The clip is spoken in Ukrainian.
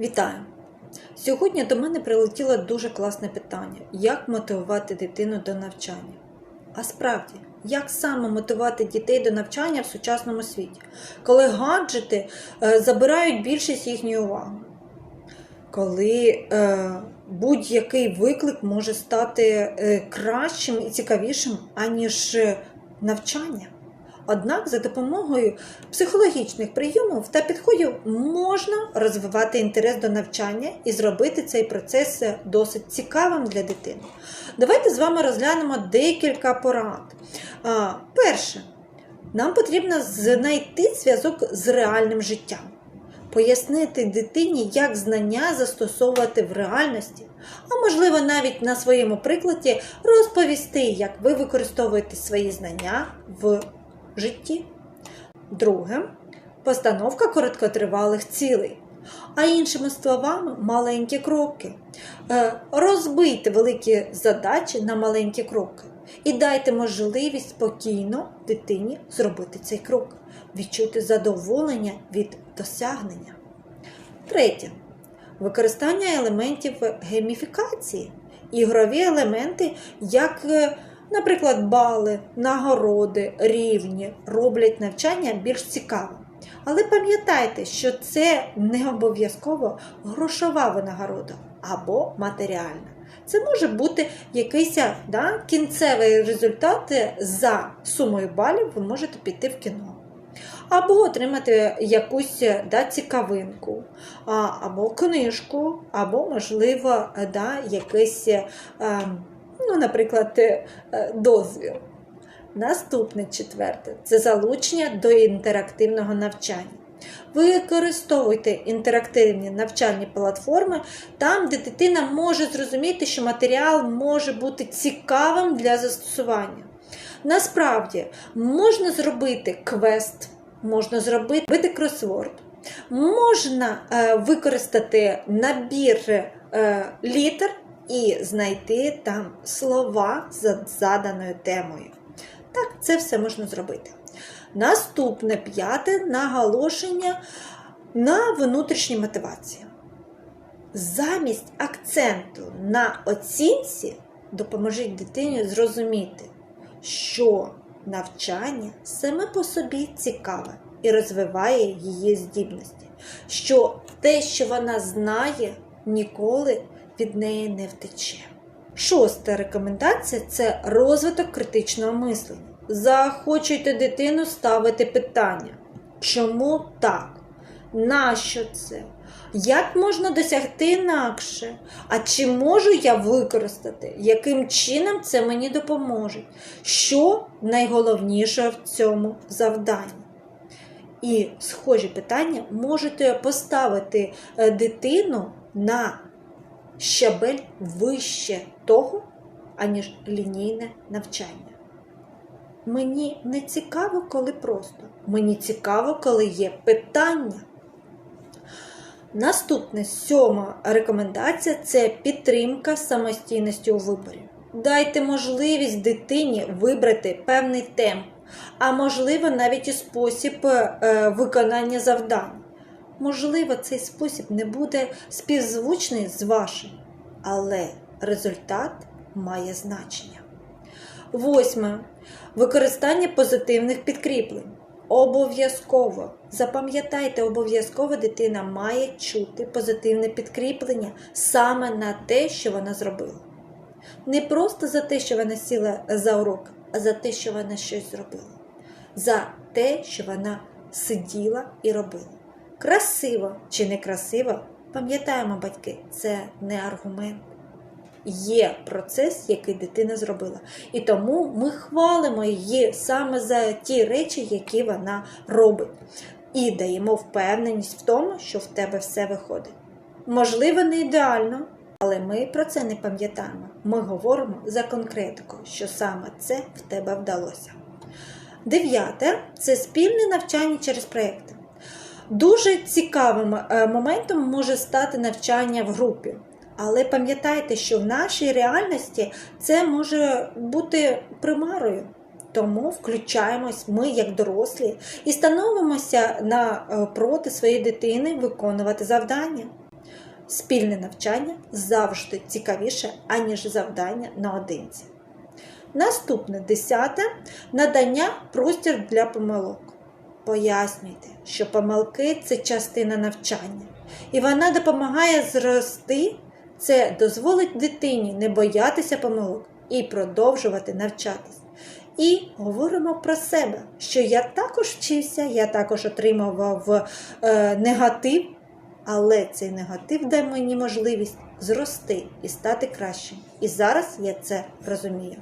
Вітаю! Сьогодні до мене прилетіло дуже класне питання: як мотивувати дитину до навчання? А справді, як саме мотивувати дітей до навчання в сучасному світі, коли гаджети е, забирають більшість їхньої уваги? Коли е, будь-який виклик може стати е, кращим і цікавішим, аніж навчання? Однак за допомогою психологічних прийомів та підходів можна розвивати інтерес до навчання і зробити цей процес досить цікавим для дитини. Давайте з вами розглянемо декілька порад. Перше, нам потрібно знайти зв'язок з реальним життям, пояснити дитині, як знання застосовувати в реальності, а можливо навіть на своєму прикладі розповісти, як ви використовуєте свої знання в житті. Друге постановка короткотривалих цілей. А іншими словами, маленькі кроки. Е, Розбийте великі задачі на маленькі кроки і дайте можливість спокійно дитині зробити цей крок, відчути задоволення від досягнення. Третє. Використання елементів гейміфікації. Ігрові елементи, як е, Наприклад, бали, нагороди, рівні роблять навчання більш цікавим. Але пам'ятайте, що це не обов'язково грошова винагорода або матеріальна. Це може бути якийсь да, кінцевий результат за сумою балів, ви можете піти в кіно. Або отримати якусь да, цікавинку, або книжку, або, можливо, да, якийсь. А, ну, наприклад, е, дозвіл. Наступне четверте це залучення до інтерактивного навчання. Використовуйте інтерактивні навчальні платформи там, де дитина може зрозуміти, що матеріал може бути цікавим для застосування. Насправді, можна зробити квест, можна зробити кросворд, можна е, використати набір е, літер і знайти там слова за заданою темою. Так, це все можна зробити. Наступне п'яте наголошення на внутрішній мотивації. Замість акценту на оцінці допоможіть дитині зрозуміти, що навчання саме по собі цікаве і розвиває її здібності, що те, що вона знає, ніколи від неї не втече. Шоста рекомендація це розвиток критичного мислення. Заохочуйте дитину ставити питання. Чому так? Нащо це? Як можна досягти інакше? А чи можу я використати? Яким чином це мені допоможе? Що найголовніше в цьому завданні? І схожі питання можете поставити е, дитину на щабель вище того, аніж лінійне навчання. Мені не цікаво, коли просто. Мені цікаво, коли є питання. Наступна сьома рекомендація це підтримка самостійності у виборі. Дайте можливість дитині вибрати певний темп, а можливо, навіть і спосіб е, виконання завдань. Можливо, цей спосіб не буде співзвучний з вашим, але результат має значення. Восьме. Використання позитивних підкріплень. Обов'язково. Запам'ятайте, обов'язково дитина має чути позитивне підкріплення саме на те, що вона зробила. Не просто за те, що вона сіла за урок, а за те, що вона щось зробила. За те, що вона сиділа і робила. Красиво чи не красиво, пам'ятаємо, батьки, це не аргумент. Є процес, який дитина зробила. І тому ми хвалимо її саме за ті речі, які вона робить. І даємо впевненість в тому, що в тебе все виходить. Можливо, не ідеально, але ми про це не пам'ятаємо. Ми говоримо за конкретику, що саме це в тебе вдалося. Дев'яте це спільне навчання через проєкти. Дуже цікавим е, моментом може стати навчання в групі. Але пам'ятайте, що в нашій реальності це може бути примарою. Тому включаємось ми, як дорослі, і становимося напроти своєї дитини виконувати завдання. Спільне навчання завжди цікавіше, аніж завдання наодинці. Наступне десяте надання простір для помилок. Пояснюйте, що помилки це частина навчання, і вона допомагає зрости. Це дозволить дитині не боятися помилок і продовжувати навчатись. І говоримо про себе, що я також вчився, я також отримував е, негатив, але цей негатив дає мені можливість зрости і стати кращим. І зараз я це розумію.